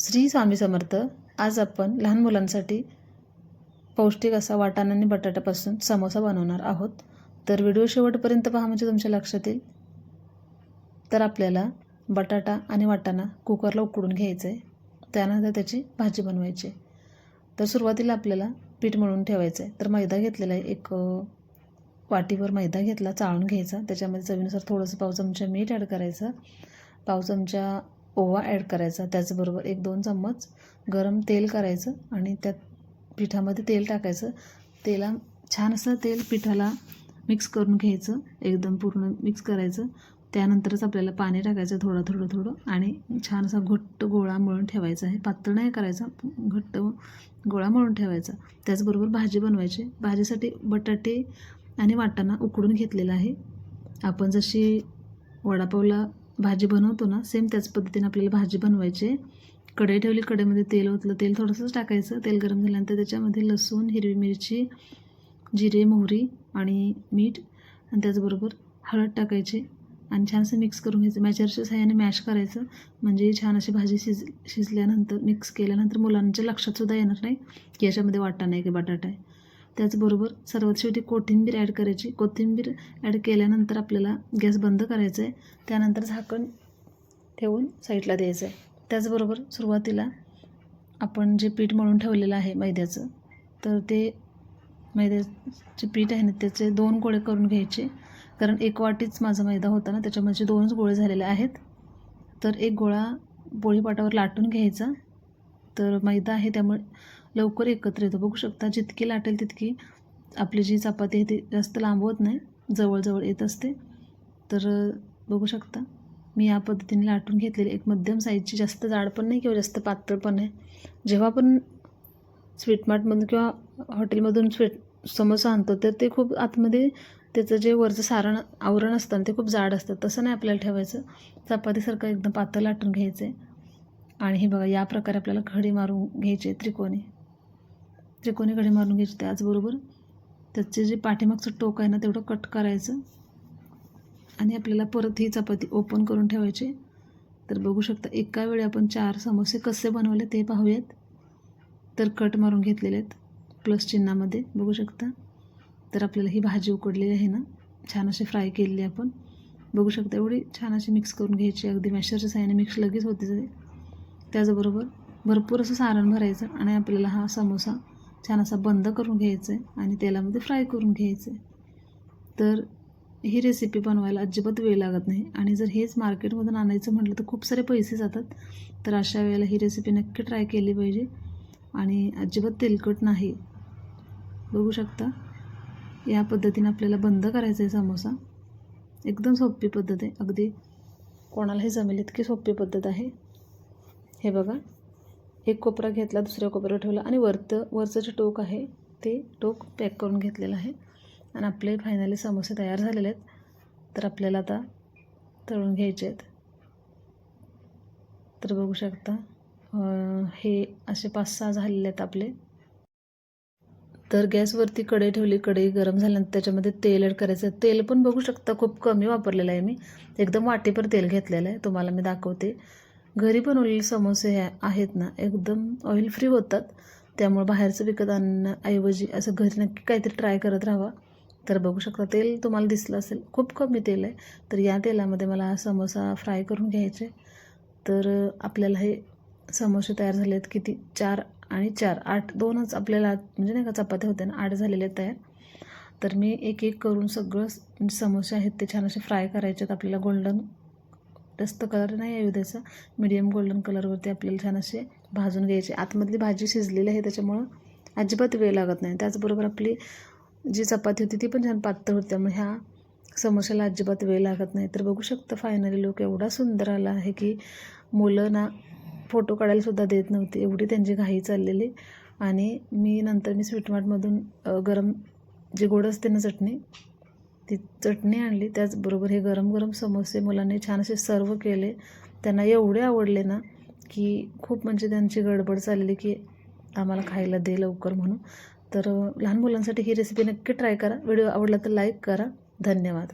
श्री स्वामी समर्थ आज आपण लहान मुलांसाठी पौष्टिक असा वाटाणा आणि बटाट्यापासून समोसा बनवणार आहोत. तर व्हिडिओ शेवटपर्यंत पहा म्हणजे तुमच्या लक्षात येईल. तर आपल्याला बटाटा आणि वाटाणा कुकरला उकडून घ्यायचं आहे त्यानंतर त्याची भाजी बनवायची तर सुरुवातीला आपल्याला पीठ मळून ठेवायचं आहे तर मैदा घेतलेला आहे. एक वाटीवर मैदा घेतला चाळून घ्यायचा. त्याच्यामध्ये चवीनुसार थोडंसं पाव चमचा मीठ ॲड करायचं. पाव चमचा ओवा ॲड करायचा. त्याचबरोबर एक दोन चम्मच गरम तेल करायचं आणि त्यात पिठामध्ये तेल टाकायचं. तेला छान असं तेल पिठाला मिक्स करून घ्यायचं. एकदम पूर्ण मिक्स करायचं. त्यानंतरच आपल्याला पाणी टाकायचं थोडं थोडं थोडं आणि छान असा घट्ट गोळा मळून ठेवायचा. आहे पातळ नाही करायचा घट्ट गोळा मळून ठेवायचा. त्याचबरोबर भाजी बनवायची. भाजीसाठी बटाटे आणि वाटाणा उकडून घेतलेला आहे. आपण जशी वडापावला भाजी बनवतो ना सेम त्याच पद्धतीने आपल्याला भाजी बनवायची आहे. कढई ठेवली कढईमध्ये तेल ओतलं तेल थोडंसंच टाकायचं. तेल गरम झाल्यानंतर त्याच्यामध्ये लसूण हिरवी मिरची जिरे मोहरी आणि मीठ आणि त्याचबरोबर हळद टाकायची आणि छान असं मिक्स करून घ्यायचं. मॅचरच्या साह्याने मॅश करायचं. म्हणजे छान अशी भाजी शिज शिजल्यानंतर मिक्स केल्यानंतर मुलांच्या लक्षातसुद्धा येणार नाही की याच्यामध्ये वाटा नाही की बटाटा आहे. त्याचबरोबर सर्वात शेवटी कोथिंबीर ॲड करायची. कोथिंबीर ॲड केल्यानंतर आपल्याला गॅस बंद करायचा आहे त्यानंतर झाकण ठेवून साईडला द्यायचं आहे त्याचबरोबर सुरुवातीला आपण जे पीठ मळून ठेवलेलं आहे मैद्याचं तर ते मैद्याचे पीठ आहे ना त्याचे दोन गोळे करून घ्यायचे. कारण एक वाटीच माझा मैदा होता ना त्याच्यामध्ये दोनच गोळे झालेले आहेत तर एक गोळा पोळीपाटावर लाटून घ्यायचा. तर मैदा आहे त्यामुळे लवकर एकत्र येतो. बघू शकता जितकी लाटेल तितकी आपली जी चपाती आहे ती जास्त लांब होत नाही जवळजवळ येत असते. तर बघू शकता मी या पद्धतीने लाटून घेतलेली. एक मध्यम साईजची जास्त जाड पण नाही किंवा जास्त पातळ पण आहे जेव्हा पण स्वीटमार्टमधून किंवा हॉटेलमधून स्वीट समोसा आणतो तर ते खूप आतमध्ये त्याचं जे वरचं सारण आवरण असतं ना ते खूप जाड असतं. तसं नाही आपल्याला ठेवायचं. चपातीसारखं एकदम पातळ लाटून घ्यायचं आहे आणि हे बघा या प्रकारे आपल्याला खडी मारून घ्यायचे त्रिकोणी. त्रिकोणी घडी मारून घ्यायची त्याचबरोबर त्याचे जे पाठीमागचं टोक आहे ना तेवढं कट करायचं. आणि आपल्याला परत ही चपाती ओपन करून ठेवायची. तर बघू शकता एका वेळी आपण चार समोसे कसे बनवले ते पाहूयात. तर कट मारून घेतलेले आहेत प्लस चिन्हामध्ये बघू शकता. तर आपल्याला ही भाजी उकडलेली आहे ना छान अशी फ्राय केलेली आपण. बघू शकता एवढी छान अशी मिक्स करून घ्यायची. अगदी मॅशरच्या साह्याने मिक्स लगेच होते त्याचबरोबर भरपूर असं सारण भरायचं आणि आपल्याला हा समोसा छान असा बंद करून घ्यायचा आहे आणि तेलामध्ये फ्राय करून घ्यायचं. आहे तर ही रेसिपी बनवायला अजिबात वेळ लागत नाही. आणि जर हेच मार्केटमधून आणायचं म्हटलं तर खूप सारे पैसे जातात. तर अशा वेळेला ही रेसिपी नक्की ट्राय केली पाहिजे. आणि अजिबात तेलकट नाही. बघू शकता या पद्धतीने आपल्याला बंद करायचं आहे समोसा. एकदम सोपी पद्धत आहे. अगदी कोणालाही जमेल इतकी सोपी पद्धत आहे. हे बघा. एक कोपरा घेतला दुसऱ्या कोपऱ्यावर ठेवला आणि वरतं वरचं जे टोक आहे ते टोक पॅक करून घेतलेलं आहे. आणि आपले फायनली समोसे तयार झालेले आहेत. तर आपल्याला आता तळून घ्यायचे आहेत. तर बघू शकता हे असे पाच सहा झालेले आहेत आपले. तर गॅसवरती कढई ठेवली कढई गरम झाल्यानंतर त्याच्यामध्ये तेल ॲड करायचं तेल पण बघू शकता खूप कमी वापरलेलं आहे मी. एकदम वाटीभर तेल घेतलेलं आहे. तुम्हाला मी दाखवते. घरी बनवलेले समोसे हे आहेत ना एकदम ऑइल फ्री होतात. त्यामुळे बाहेरचं विकत आणण्याऐवजी असं घरी नक्की काहीतरी ट्राय करत राहावा. तर बघू शकता तेल तुम्हाला दिसलं असेल खूप कमी तेल आहे. तर या तेलामध्ये मला समोसा फ्राय करून घ्यायचे. तर आपल्याला हे समोसे तयार झाले आहेत किती? चार आणि चार. आठ दोनच आपल्याला म्हणजे नाही का चपात्या होत्या ना आठ झालेले आहेत तयार. तर मी एक एक करून सगळं म्हणजे समोसे आहेत ते छान असे फ्राय करायचे आहेत आपल्याला गोल्डन जास्त कलर नाही येऊ द्यायचा मिडियम गोल्डन कलरवरती आपल्याला छान असे भाजून घ्यायचे. आतमधली भाजी शिजलेली आहे त्याच्यामुळं अजिबात वेळ लागत नाही. त्याचबरोबर आपली जी चपाती होती ती पण छान पातळ होती. त्यामुळे ह्या समोश्याला अजिबात वेळ लागत नाही. तर बघू शकता फायनली लोक एवढा सुंदर आला आहे की मुलं ना फोटो काढायलासुद्धा देत नव्हती. एवढी त्यांची घाई चाललेली. आणि मी नंतर मी स्वीटमार्टमधून गरम जे गोड असते ना चटणी ती चटणी आणली. त्याचबरोबर हे गरम गरम समोसे मुलांनी छान असे सर्व केले. त्यांना एवढे आवडले ना की खूप म्हणजे त्यांची गडबड चालली की आम्हाला खायला दे लवकर म्हणून. तर लहान मुलांसाठी ही रेसिपी नक्की ट्राय करा. व्हिडिओ आवडला तर लाईक करा. धन्यवाद.